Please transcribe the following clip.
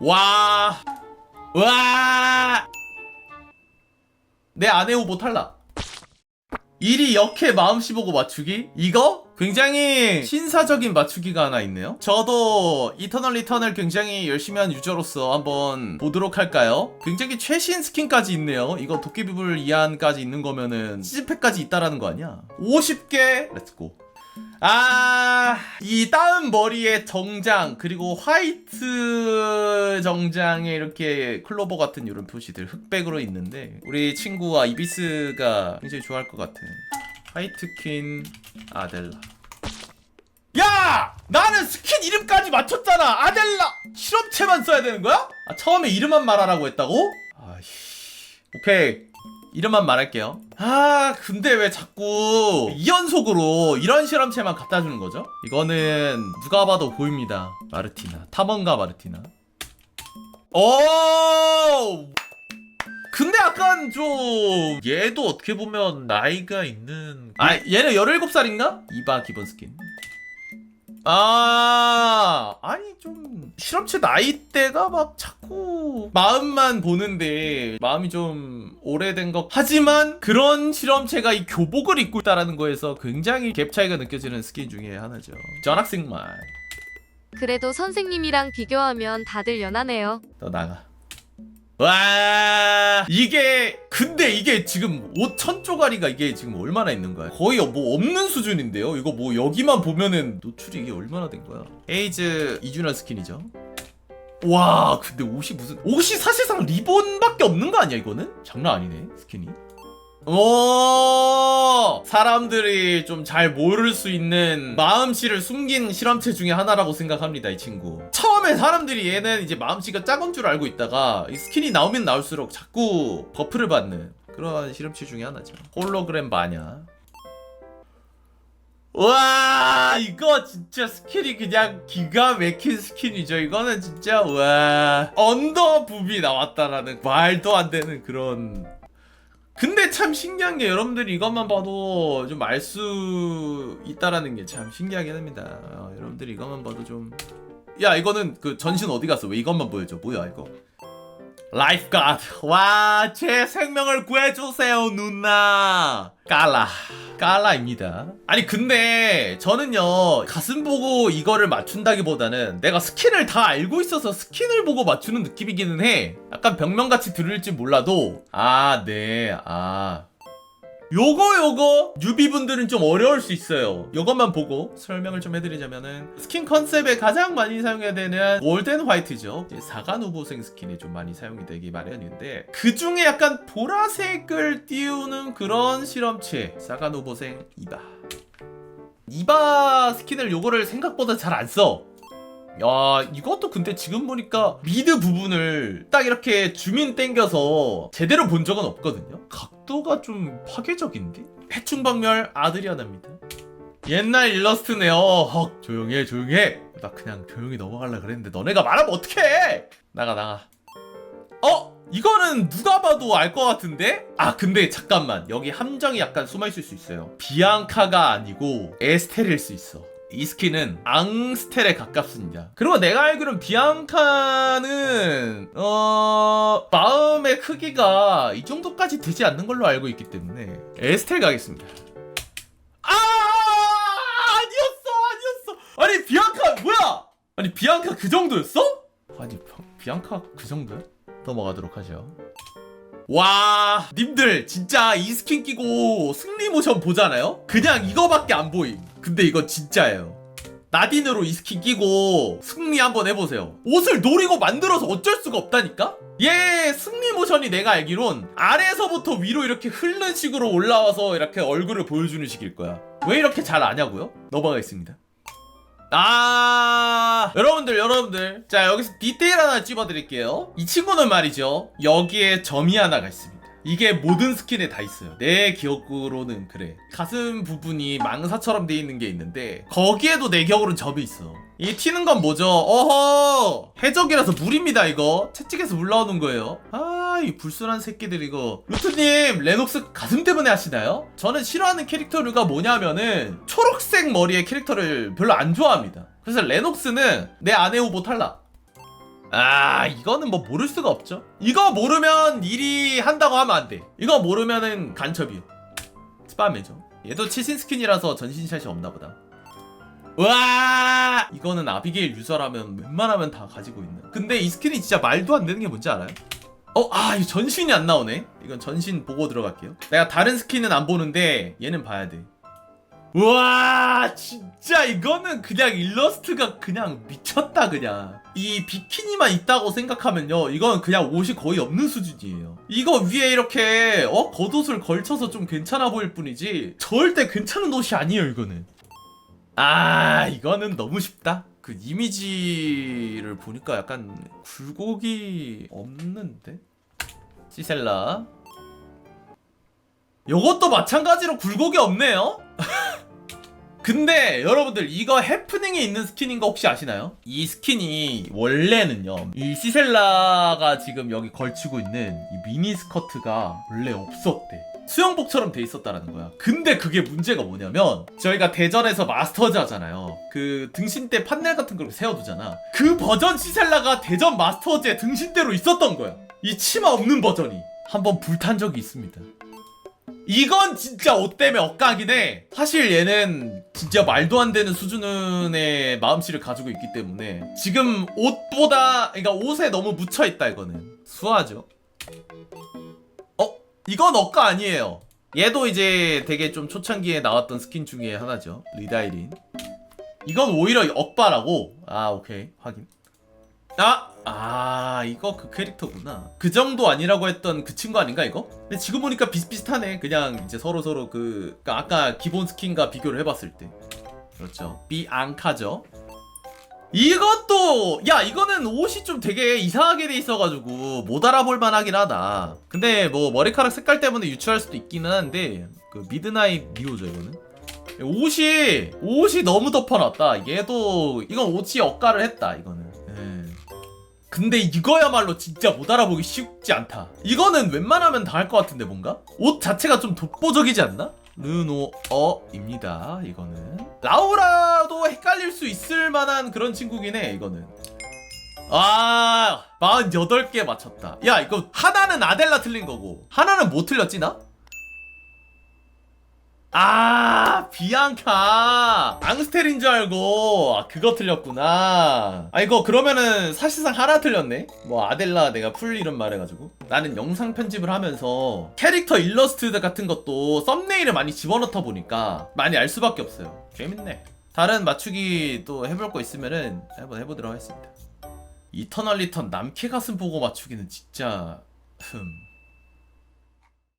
와. 와. 내 아내 후보 탈락. 일이 역해 마음씨 보고 맞추기? 이거? 굉장히 신사적인 맞추기가 하나 있네요. 저도 이터널 리턴을 굉장히 열심히 한 유저로서 한번 보도록 할까요? 굉장히 최신 스킨까지 있네요. 이거 도깨비불 이안까지 있는 거면은 시즈팩까지 있다라는 거 아니야? 50개! 렛츠고. 아, 이 따은 머리에 정장, 그리고 화이트 정장에 이렇게 클로버 같은 이런 표시들 흑백으로 있는데, 우리 친구와 이비스가 굉장히 좋아할 것 같아. 화이트퀸 아델라. 야! 나는 스킨 이름까지 맞췄잖아! 아델라! 실험체만 써야 되는 거야? 아, 처음에 이름만 말하라고 했다고? 아이씨. 오케이. 이름만 말할게요. 아, 근데 왜 자꾸 2연속으로 이런 실험체만 갖다 주는 거죠? 이거는 누가 봐도 보입니다. 마르티나. 탐험가 마르티나. 오! 근데 약간 좀 얘도 어떻게 보면 나이가 있는 아, 얘는 17살인가? 이바 기본 스킨. 아, 아니 좀 실험체 나이대가 막 자꾸 마음만 보는데 마음이 좀 오래된 것 하지만 그런 실험체가 이 교복을 입고 있다라는 거에서 굉장히 갭 차이가 느껴지는 스킨 중에 하나죠. 전학생 말. 그래도 선생님이랑 비교하면 다들 연하네요. 너 나가. 와 이게 근데 이게 지금 5천 조가리가 이게 지금 얼마나 있는 거야? 거의 뭐 없는 수준인데요. 이거 뭐 여기만 보면은 노출이 이게 얼마나 된 거야? 에이즈 이준환 스킨이죠. 와 근데 옷이 무슨 옷이 사실상 리본밖에 없는 거 아니야 이거는? 장난 아니네 스킨이. 오 사람들이 좀 잘 모를 수 있는 마음씨를 숨긴 실험체 중에 하나라고 생각합니다 이 친구. 처음에 사람들이 얘는 이제 마음씨가 작은 줄 알고 있다가 이 스킨이 나오면 나올수록 자꾸 버프를 받는 그런 실험체 중에 하나죠. 홀로그램 마녀. 와 이거 진짜 스킨이 그냥 기가 막힌 스킨이죠. 이거는 진짜 와. 언더부비 나왔다라는 말도 안 되는 그런 근데 참 신기한 게 여러분들이 이것만 봐도 좀 알 수 있다라는 게 참 신기하긴 합니다. 어, 여러분들이 이것만 봐도 좀. 야, 이거는 그 전신 어디 갔어? 왜 이것만 보여줘? 뭐야, 이거? 라이프 가드. 와, 제 생명을 구해주세요, 누나. 깔라. 깔라입니다. 아니, 근데 저는요, 가슴 보고 이거를 맞춘다기보다는 내가 스킨을 다 알고 있어서 스킨을 보고 맞추는 느낌이기는 해. 약간 병명같이 들을지 몰라도, 아, 네, 아. 요거 요거 뉴비분들은 좀 어려울 수 있어요. 요것만 보고 설명을 좀 해드리자면은 스킨 컨셉에 가장 많이 사용해야 되는 골든 화이트죠. 사간 후보생 스킨이 좀 많이 사용이 되기 마련인데 그 중에 약간 보라색을 띄우는 그런 실험체 사간 후보생 이바 이바 스킨을 요거를 생각보다 잘 안 써. 야, 이것도 근데 지금 보니까 미드 부분을 딱 이렇게 주민 땡겨서 제대로 본 적은 없거든요. 각도가 좀 파괴적인데? 해충박멸 아드리아나입니다. 옛날 일러스트네요. 헉, 조용해, 조용해. 나 그냥 조용히 넘어갈라 그랬는데 너네가 말하면 어떡해! 나가, 나가. 어? 이거는 누가 봐도 알 것 같은데? 아 근데 잠깐만 여기 함정이 약간 숨어있을 수 있어요 비앙카가 아니고 에스텔일 수 있어 이 스킨은 앙스텔에 가깝습니다 그리고 내가 알기로는 비앙카는 어... 마음의 크기가 이 정도까지 되지 않는 걸로 알고 있기 때문에 에스텔 가겠습니다 아 아니었어 아니었어 아니 비앙카 뭐야 아니 비앙카 그 정도였어? 아니 비앙카 그 정도야? 넘어가도록 하죠. 와, 님들 진짜 이 스킨 끼고 승리 모션 보잖아요? 그냥 이거밖에 안 보임. 근데 이거 진짜예요. 나딘으로 이 스킨 끼고 승리 한번 해보세요. 옷을 노리고 만들어서 어쩔 수가 없다니까? 얘 승리 모션이 내가 알기론 아래에서부터 위로 이렇게 흐르는 식으로 올라와서 이렇게 얼굴을 보여주는 식일 거야. 왜 이렇게 잘 아냐고요? 넘어가겠습니다. 아 여러분들 여러분들 자 여기서 디테일 하나 찝어드릴게요 이 친구는 말이죠 여기에 점이 하나가 있습니다 이게 모든 스킨에 다 있어요. 내 기억으로는 그래. 가슴 부분이 망사처럼 돼 있는 게 있는데 거기에도 내 기억으로는 점이 있어. 이 튀는 건 뭐죠? 어허! 해적이라서 물입니다 이거. 채찍에서 물 나오는 거예요. 아 이 불순한 새끼들 이거. 루트님 레녹스 가슴 때문에 하시나요? 저는 싫어하는 캐릭터류가 뭐냐면은 초록색 머리의 캐릭터를 별로 안 좋아합니다. 그래서 레녹스는 내 아내 후보 탈락 아 이거는 뭐 모를 수가 없죠 이거 모르면 일이 한다고 하면 안돼 이거 모르면은 간첩이요 스파메죠 얘도 치신 스킨이라서 전신샷이 없나 보다 와 이거는 아비게일 유저라면 웬만하면 다 가지고 있는 근데 이 스킨이 진짜 말도 안 되는 게 뭔지 알아요? 어, 아, 이 전신이 안 나오네. 이건 전신 보고 들어갈게요. 내가 다른 스킨은 안 보는데 얘는 봐야 돼. 우와, 진짜 이거는 그냥 일러스트가 그냥 미쳤다 그냥. 이 비키니만 있다고 생각하면요, 이건 그냥 옷이 거의 없는 수준이에요. 이거 위에 이렇게 어 겉옷을 걸쳐서 좀 괜찮아 보일 뿐이지 절대 괜찮은 옷이 아니에요, 이거는. 아, 이거는 너무 쉽다. 그 이미지를 보니까 약간 굴곡이 없는데? 시셀라. 요것도 마찬가지로 굴곡이 없네요? 근데 여러분들 이거 해프닝이 있는 스킨인 거 혹시 아시나요? 이 스킨이 원래는요 이 시셀라가 지금 여기 걸치고 있는 이 미니 스커트가 원래 없었대. 수영복처럼 돼 있었다라는 거야. 근데 그게 문제가 뭐냐면 저희가 대전에서 마스터즈 하잖아요. 그 등신대 판넬 같은 걸 세워두잖아. 그 버전 시셀라가 대전 마스터즈의 등신대로 있었던 거야. 이 치마 없는 버전이. 한번 불탄 적이 있습니다 이건 진짜 옷 때문에 엇가긴 해. 사실 얘는 진짜 말도 안 되는 수준의 마음씨를 가지고 있기 때문에 지금 옷보다 그러니까 옷에 너무 묻혀 있다 이거는 수하죠. 어? 이건 엇가 아니에요. 얘도 이제 되게 좀 초창기에 나왔던 스킨 중에 하나죠. 리다이린. 이건 오히려 억바라고. 아 오케이 확인. 아! 아 이거 그 캐릭터구나. 그 정도 아니라고 했던 그 친구 아닌가 이거? 근데 지금 보니까 비슷비슷하네. 그냥 이제 서로 서로 그 그러니까 아까 기본 스킨과 비교를 해봤을 때. 그렇죠. 비앙카죠. 이것도 야 이거는 옷이 좀 되게 이상하게 돼 있어가지고 못 알아볼 만하긴 하다. 근데 뭐 머리카락 색깔 때문에 유추할 수도 있기는 한데 그 미드나잇 리오죠 이거는. 옷이 옷이 너무 덮어놨다. 얘도 이건 옷이 억가를 했다 이거는. 예. 근데 이거야말로 진짜 못 알아보기 쉽지 않다. 이거는 웬만하면 다 할 것 같은데 뭔가? 옷 자체가 좀 독보적이지 않나? 르노어입니다. 이거는 라우라도 헷갈릴 수 있을 만한 그런 친구긴 해. 이거는. 아, 48개 맞췄다. 야, 이거 하나는 아델라 틀린 거고 하나는 뭐 틀렸지 나? 아 비앙카. 앙스텔인 줄 알고. 아, 그거 틀렸구나. 아 이거 그러면은 사실상 하나 틀렸네? 뭐 아델라 내가 풀 이름 말해가지고. 나는 영상 편집을 하면서 캐릭터 일러스트 같은 것도 썸네일에 많이 집어넣다 보니까 많이 알 수밖에 없어요. 재밌네. 다른 맞추기 또 해볼 거 있으면은 한번 해보도록 하겠습니다. 이터널 리턴 남캐 가슴 보고 맞추기는 진짜 흠